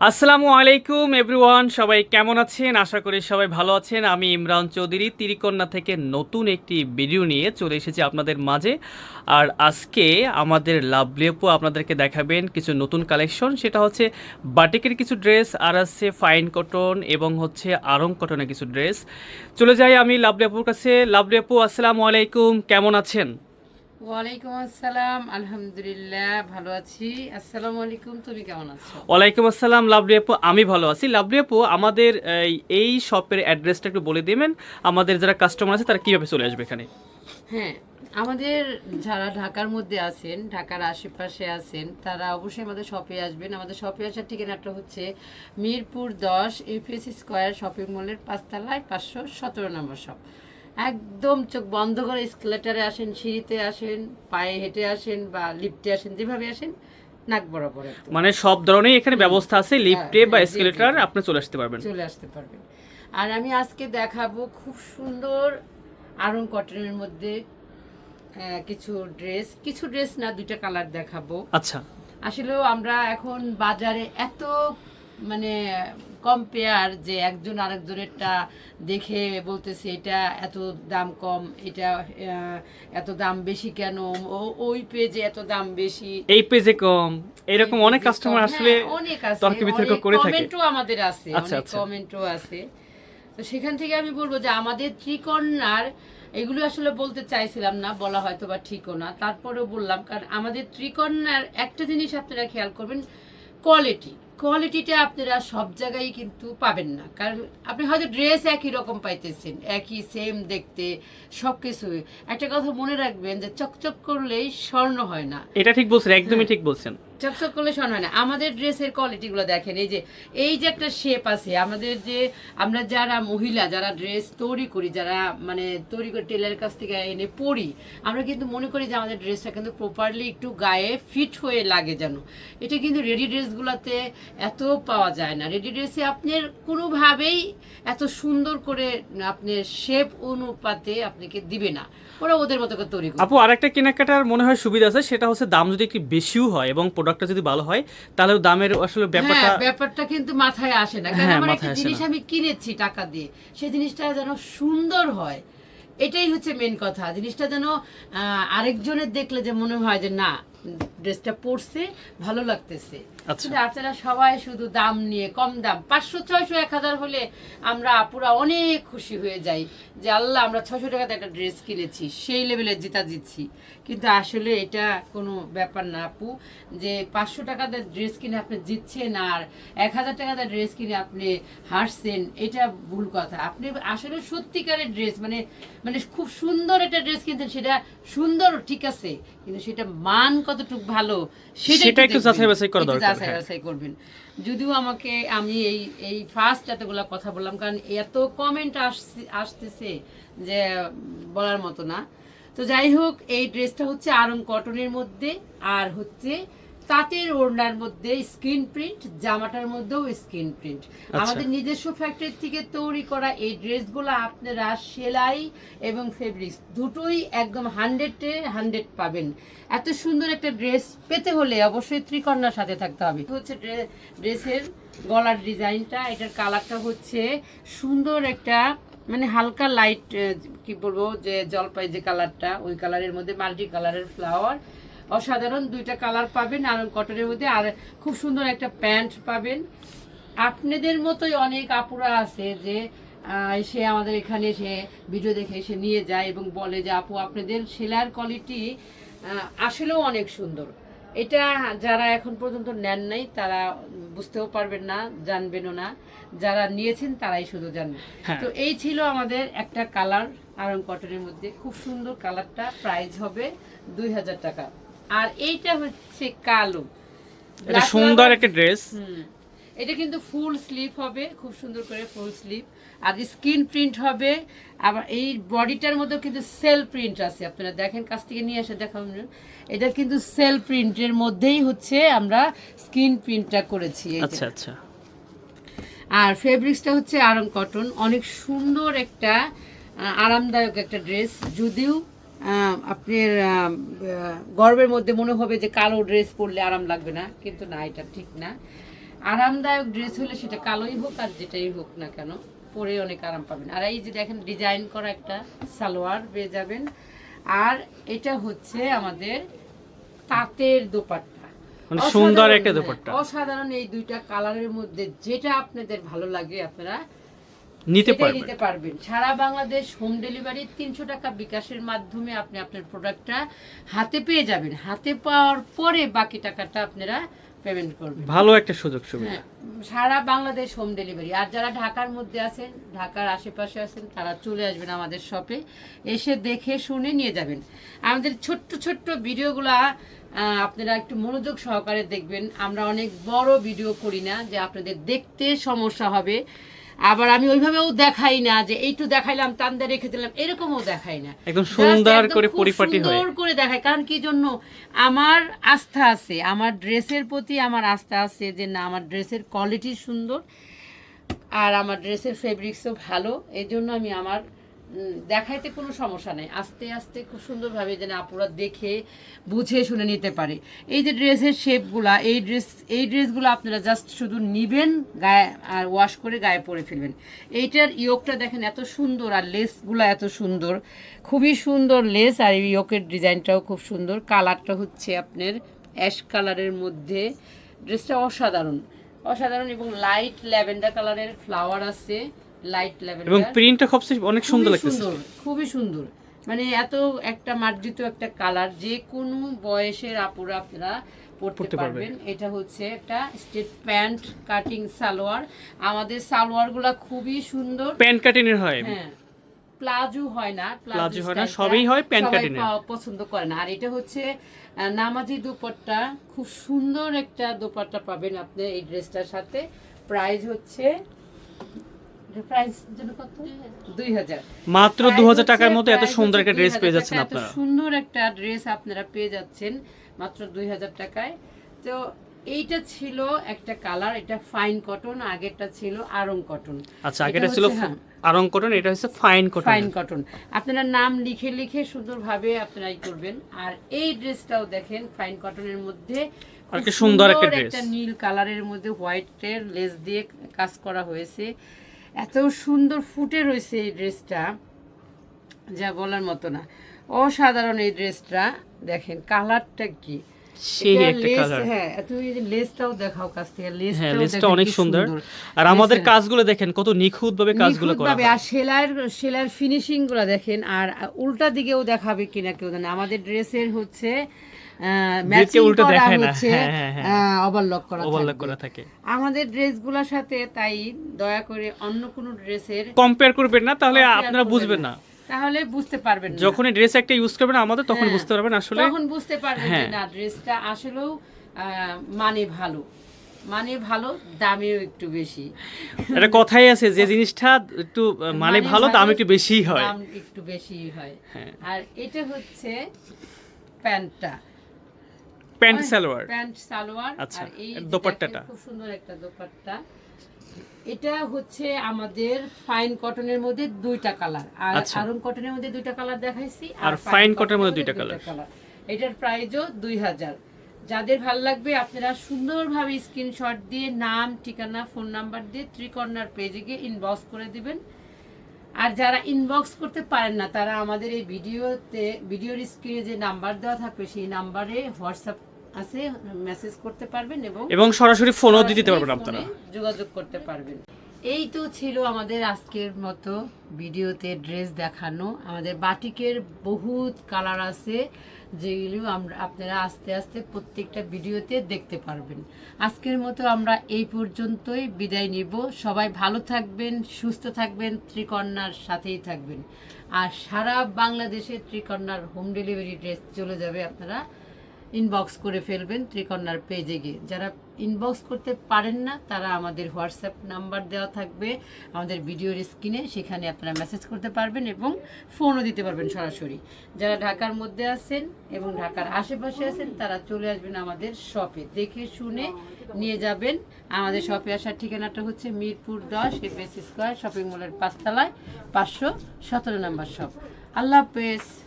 আসসালামু আলাইকুম এভরিওয়ান সবাই কেমন আছেন? আশা করি সবাই ভালো আছেন। আমি ইমরান চৌধুরী তিরিকন্যা থেকে নতুন একটি ভিডিও নিয়ে চলে এসেছি আপনাদের মাঝে। আর আজকে আমাদের লাভলি আপু আপনাদেরকে দেখাবেন কিছু নতুন কালেকশন সেটা হচ্ছে বাটিকের কিছু ড্রেস আর আছে ফাইন কটন এবং হচ্ছে আরং কটনের কিছু ড্রেস চলে যাই আমি লাভলি আপুর কাছে। লাভলি আপু, আসসালামু আলাইকুম। কেমন আছেন? ওয়ালাইকুম আসসালাম আলহামদুলিল্লাহ ভালো আছি। আসসালামু আলাইকুম তুমি কেমন আছো? ওয়ালাইকুম আসসালাম লাভলি আপু আমি ভালো আছি। লাভলি আপু আমাদের এই- এই শপের অ্যাড্রেসটা একটু বলে দেবেন। আমাদের যারা কাস্টমার আছে তারা কীভাবে চলে আসবে এখানে? হ্যাঁ আমাদের যারা ঢাকার মধ্যে আছেন ঢাকার আশেপাশে আছেন তারা অবশ্যই আমাদের শপে আসবেন। আমাদের শপে আসার ঠিকানাটা হচ্ছে মিরপুর দশ ইউপিএস স্কোয়ার শপিং মলের পাঁচতলায় পাঁচশো সতেরো নম্বর শপ একদম চোখ বন্ধ করে স্কেলেটারে আসেন সিঁড়িতে আসেন পায়ে হেঁটে আসেন বা লিফটে আসেন যেভাবে আসেন নাক বরাবর মানে সব ধরনের এখানে ব্যবস্থা আছে লিফটে বা হ্যাঁ, জি। আপনি চলে আসতে পারবেন। চলে আসতে পারবেন। আর আমি আজকে দেখাবো খুব সুন্দর আরং কটনের মধ্যে কিছু ড্রেস। কিছু ড্রেস না দুইটা কালার দেখাবো। আচ্ছা। আসলেও আমরা এখন বাজারে এত মানে কম্পেয়ার যে একজন আরেকজনেরটা দেখে বলতেছে এটা এত দাম কম এটা এত দাম বেশি কেন? ওই পেজে এত দাম বেশি। এই পেজে কম। এরকম অনেক কাস্টমার হ্যাঁ, আসলে অনেক আছে। তর্ক বিতর্ক করে থাকে। কমেন্টও আমাদের আছে আচ্ছা, অনেক আচ্ছা। কমেন্টও আছে। তো সেখান থেকে আমি বলব যে আমাদের ত্রিকন্যার এগুলো আসলে বলতে চাইছিলাম না বলা হয়তো বা ঠিকও না। তারপরেও বললাম কারণ আমাদের ত্রিকন্যার একটা জিনিস আপনারা খেয়াল করবেন কোয়ালিটি কোয়ালিটিটা আপনারা সব জায়গায় কিন্তু পাবেন না। কারণ আপনি হয়তো ড্রেস একই রকম পাইতেছেন একই সেম দেখতে সব কিছু একটা কথা মনে রাখবেন যে চকচক করলেই স্বর্ণ হয় না। এটা ঠিক বলছেন হ্যাঁ। একদমই ঠিক বলছেন। চকচক করলে শোনা হয় না। আমাদের ড্রেসের কোয়ালিটিগুলো দেখেন, এই যে এই যে একটা শেপ আছে, আমাদের যে, আমরা যারা মহিলা, যারা ড্রেস তৈরি করি, যারা মানে তৈরি করে টেলারের কাছ থেকে এনে পরি, আমরা কিন্তু মনে করি যে আমাদের ড্রেসটা কিন্তু প্রপারলি একটু গায়ে ফিট হয়ে লাগে যেন। এটা কিন্তু রেডি ড্রেসগুলোতে এত পাওয়া যায় না। রেডি ড্রেসে আপনার কোনোভাবেই এত সুন্দর করে আপনার শেপ অনুপাতে আপনাকে দিবে না। ওরা ওদের মতো করে তৈরি করে। আপু, আরেকটা কেনাকাটার মনে হয় সুবিধা আছে, সেটা হচ্ছে দাম যদি একটু বেশিও হয় এবং প্রোডাক্টটা যদি ভালো হয় তাহলে দামের আসলে ব্যাপারটা হ্যাঁ ব্যাপারটা কিন্তু মাথায় আসে না। কারণ হ্যাঁ, আমার একটা জিনিস আমি কিনেছি টাকা দিয়ে সেই জিনিসটা যেন সুন্দর হয় এটাই হচ্ছে মেন কথা। জিনিসটা যেন আরেকজনের দেখলে যে মনে হয় যে না ড্রেসটা পরছে ভালো লাগতেছে। কিন্তু আপনারা সবাই শুধু দাম নিয়ে কম দাম। পাঁচশো ছয়শো এক হাজার হলে আমরা আপুরা অনেক খুশি হয়ে যাই যে আল্লাহ আমরা ছয়শো টাকাতে একটা ড্রেস কিনেছি সেই লেভেলের জিতা জিতছি কিন্তু আসলে এটা কোনো ব্যাপার না আপু যে পাঁচশো টাকাতে ড্রেস কিনে আপনি জিতছেন আর এক হাজার টাকাতে ড্রেস কিনে আপনি হাসছেন এটা ভুল কথা। আপনি আসলে সত্যিকারের ড্রেস মানে মানে খুব সুন্দর একটা ড্রেস কিনতেন সেটা সুন্দর ঠিক আছে কিন্তু সেটা মান কতটুকু ভালো সেটা একটু যাচাই বাছাই করা দরকার, যাচাই হ্যাঁ। বাছাই করবেন যদিও আমাকে আমি এই এই ফার্স্ট এতগুলো কথা বললাম কারণ এত কমেন্ট আসতেছে যে বলার মতো না তো যাই হোক এই ড্রেসটা হচ্ছে আরং কটনের মধ্যে আর হচ্ছে তাঁতের ওড়নার মধ্যে স্ক্রিন প্রিন্ট জামাটার মধ্যেও স্ক্রিন প্রিন্ট। আমাদের নিজস্ব ফ্যাক্টরি থেকে তৈরি করা এই ড্রেসগুলো আপনারা সেলাই এবং ফেব্রিক্স দুটোই একদম হান্ড্রেডে হান্ড্রেড পাবেন। এত সুন্দর একটা ড্রেস পেতে হলে অবশ্যই ত্রিকন্যার সাথে থাকতে হবে। হচ্ছে ড্রে- ড্রেসের গলার ডিজাইনটা এটার কালারটা হচ্ছে সুন্দর একটা মানে হালকা লাইট কি বলব যে জলপাই যে কালারটা ওই কালারের মধ্যে মাল্টি কালারের ফ্লাওয়ার অসাধারণ দুইটা কালার পাবেন আর কটনের মধ্যে আর খুব সুন্দর একটা প্যান্ট পাবেন। আপনাদের মতোই অনেক আপুরা আছে যে এসে আমাদের এখানে এসে ভিডিও দেখে এসে নিয়ে যায় এবং বলে যে আপু আপনাদের সেলার কোয়ালিটি আসলেও অনেক সুন্দর। এটা যারা এখন পর্যন্ত নেন নাই তারা বুঝতেও পারবেন না জানবেনও না। যারা নিয়েছেন তারাই শুধু জানবেন হ্যাঁ। তো এই ছিল আমাদের একটা কালার আরং কটনের মধ্যে খুব সুন্দর কালারটা প্রাইস হবে দুই হাজার টাকা। আর এইটা হচ্ছে কালো। এটা সুন্দর একটা ড্রেস। এটা কিন্তু ফুল স্লিভ হবে খুব সুন্দর করে ফুল স্লিভ আর স্কিন প্রিন্ট হবে। আবার এই বডিটার মধ্যেও কিন্তু সেল প্রিন্ট আছে। আপনারা দেখেন কাছ থেকে নিয়ে এসে দেখান এটা কিন্তু সেল প্রিন্টের মধ্যেই হচ্ছে আমরা স্কিন প্রিন্টটা করেছি। আচ্ছা আচ্ছা। আর ফেব্রিক্সটা হচ্ছে আরং কটন অনেক সুন্দর একটা আরামদায়ক একটা ড্রেস যদিও আপনার গর্বের মধ্যে মনে হবে যে কালো ড্রেস পরলে আরাম লাগবে না কিন্তু না এটা ঠিক না। আরামদায়ক ড্রেস হলে সেটা কালোই হোক আর যেটাই হোক না কেন পরে অনেক আরাম পাবেন। আর এই যে দেখেন ডিজাইন করা একটা সালোয়ার পেয়ে যাবেন। আর এটা হচ্ছে আমাদের তাঁতের দোপাট্টা। মানে সুন্দর একটা দোপাট্টা। অসাধারণ এই দুইটা কালারের মধ্যে যেটা আপনাদের ভালো লাগে আপনারা নিতে পারবেন। নিতে পারবেন। সারা বাংলাদেশ হোম ডেলিভারি তিনশো টাকা বিকাশের মাধ্যমে আপনি আপনার প্রোডাক্টটা হাতে পেয়ে যাবেন। হাতে পাওয়ার পরে বাকি টাকাটা আপনারা পেমেন্ট করবেন। ভালো একটা সুযোগ সুবিধা। হ্যাঁ সারা বাংলাদেশ হোম ডেলিভারি আর যারা ঢাকার মধ্যে আছেন ঢাকার আশেপাশে আছেন তারা চলে আসবেন আমাদের শপে এসে দেখে শুনে নিয়ে যাবেন। আমাদের ছোট্ট ছোট্ট ভিডিওগুলা আপনারা একটু মনোযোগ সহকারে দেখবেন। আমরা অনেক বড় ভিডিও করি না যে আপনাদের দেখতে সমস্যা হবে। আবার আমি ওইভাবেও দেখাই না যে এইটু দেখাইলাম তান্দে রেখে দিলাম এরকমও দেখাই না। একদম সুন্দর করে পরিপাটি হয়। সুন্দর করে দেখায়। কারণ কি জন্য? আমার আস্থা আছে আমার ড্রেসের প্রতি আমার আস্থা আছে যে না আমার ড্রেসের কোয়ালিটি সুন্দর আর আমার ড্রেসের ফেব্রিক্সও ভালো। এজন্য জন্য আমি আমার দেখাইতে কোনো সমস্যা নেই। আস্তে আস্তে খুব সুন্দরভাবে যেন আপুরা দেখে, বুঝে, শুনে নিতে পারে। এই যে ড্রেসের শেপগুলা, এই ড্রেস, এই ড্রেসগুলো আপনারা জাস্ট শুধু নিবেন, গায়ে, আর ওয়াশ করে গায়ে পরে ফেলবেন। এইটার ইয়োকটা দেখেন এত সুন্দর, আর লেসগুলো এত সুন্দর। খুবই সুন্দর লেস আর এই ইয়োকের ডিজাইনটাও খুব সুন্দর। কালারটা হচ্ছে আপনার অ্যাশ কালারের মধ্যে। ড্রেসটা অসাধারণ। অসাধারণ এবং লাইট ল্যাভেন্ডার কালারের ফ্লাওয়ার আছে। লাইট এবং প্রিন্টটা খুব অনেক সুন্দর লাগতেছে। সুন্দর খুবই সুন্দর। মানে এত একটা মার্জিত একটা কালার যে কোনো বয়সের আপুরা আপনারা পড়তে পারবেন। এটা হচ্ছে একটা স্টেট প্যান্ট কাটিং সালোয়ার। আমাদের সালোয়ারগুলা খুবই সুন্দর। প্যান্ট কাটিনের হয়। হ্যাঁ প্লাজো হয় না প্লাজো হয় না, সবই হয় প্যান্ট কাটিনের। পছন্দ করে না। আর এটা হচ্ছে নামাজি দুপাট্টা। খুব সুন্দর একটা দোপাট্টা পাবেন আপনি এই ড্রেসটার সাথে। প্রাইস হচ্ছে মাত্র দু হাজার টাকার মধ্যে এত সুন্দর একটা ড্রেস পেয়ে যাচ্ছেন আপনারা। সুন্দর একটা ড্রেস আপনারা পেয়ে যাচ্ছেন মাত্র দুই হাজার টাকায়। তো এইটা ছিল একটা কালার এটা ফাইন কটন আগেরটা ছিল আরং কটন আচ্ছা আগেটা ছিল হ্যাঁ, আরং কটন এটা হচ্ছে ফাইন কটন ফাইন কটন আপনারা নাম লিখে লিখে সুন্দরভাবে আপনারা ই করবেন। আর এই ড্রেসটাও দেখেন ফাইন কটনের মধ্যে সুন্দর। একটা নীল কালারের মধ্যে হোয়াইটের লেস দিয়ে কাজ করা হয়েছে। এত সুন্দর ফুটে রয়েছে এই ড্রেসটা যা বলার মতো না। অসাধারণ এই ড্রেসটা দেখেন কালারটা কি? হ্যাঁ হ্যাঁ অনেক সুন্দর। আর আমাদের কাজগুলো দেখেন কত নিখুঁত ভাবে কাজগুলো করা আর সেলাইয়ের সেলাইয়ের ফিনিশিংগুলো দেখেন আর উল্টা দিকেও দেখাবে কিনা কেউ জানে। আমাদের ড্রেসের হচ্ছে ম্যাচিং উল্টো করা হচ্ছে হ্যাঁ, হ্যাঁ, হ্যাঁ। ওভারলক করা ওভারলক করা থাকে। আমাদের ড্রেসগুলোর সাথে তাই দয়া করে অন্য কোনো ড্রেসের কম্পেয়ার করবেন না তাহলে আপনারা বুঝবেন না। তাহলে বুঝতে পারবেন যখন ড্রেস একটা ইউজ করবেন আমাদের তখন হ্যাঁ। বুঝতে পারবেন আসলে। তখন বুঝতে পারবেন যে হ্যাঁ। না ড্রেসটা আসলেও মানে ভালো। মানে ভালো দামেও একটু বেশি। একটা কথাই আছে যে জিনিসটা একটু মানে ভালো দাম একটু বেশিই হয়। দাম একটু বেশি হয়। হ্যাঁ। আর এটা হচ্ছে প্যান্টটা। প্যান্ট সালোয়ার। প্যান্ট সালোয়ার আচ্ছা, এই দোপাট্টাটা। খুব সুন্দর একটা দোপাট্টা। এটা হচ্ছে আমাদের ফাইন কটনের মধ্যে দুইটা কালার আর আচ্ছা। আরং কটনের মধ্যে দুইটা কালার দেখাইছি আর cotton এর মধ্যে দুইটা কালার এটার প্রাইসও দুই হাজার। যাদের ভালো লাগবে আপনারা সুন্দরভাবে স্ক্রিনশট দিয়ে নাম ঠিকানা ফোন নাম্বার দিয়ে ত্রিকর্ণার পেজে গিয়ে ইনবক্স করে দিবেন। আর যারা ইনবক্স করতে পারেন না তারা আমাদের এই ভিডিওতে ভিডিওর স্ক্রিনে যে নাম্বার দেওয়া থাকবে সেই নাম্বারে হোয়াটসঅ্যাপ আছে মেসেজ করতে পারবেন এবং এবং সরাসরি ফোনও দিতে পারবেন আপনারা। যোগাযোগ করতে পারবেন। এই তো ছিল আমাদের আজকের মতো ভিডিওতে ড্রেস দেখানো। আমাদের বাটিকের বহুত কালার আছে যেগুলো আমরা আপনারা আস্তে আস্তে প্রত্যেকটা ভিডিওতে দেখতে পারবেন। আজকের মতো আমরা এই পর্যন্তই বিদায় নিব। সবাই ভালো থাকবেন সুস্থ থাকবেন ত্রিকন্যার সাথেই থাকবেন। আর সারা বাংলাদেশে ত্রিকন্যার হোম ডেলিভারি ড্রেস চলে যাবে আপনারা ইনবক্স করে ফেলবেন ত্রিকন্যার পেজে গিয়ে। যারা ইনবক্স করতে পারেন না, তারা আমাদের হোয়াটসঅ্যাপ নাম্বার দেওয়া থাকবে, আমাদের ভিডিওর স্ক্রিনে সেখানে আপনারা মেসেজ করতে পারবেন এবং ফোনও দিতে পারবেন সরাসরি। যারা ঢাকার মধ্যে আছেন এবং ঢাকার আশেপাশে আছেন, তারা চলে আসবেন আমাদের শপে দেখে শুনে নিয়ে যাবেন। আমাদের শপে আসার ঠিকানাটা হচ্ছে মিরপুর দশ এফএস স্কোয়ার শপিং মলের পাঁচতলায়, পাঁচশো সতেরো নম্বর শপ আল্লাহ হাফেজ।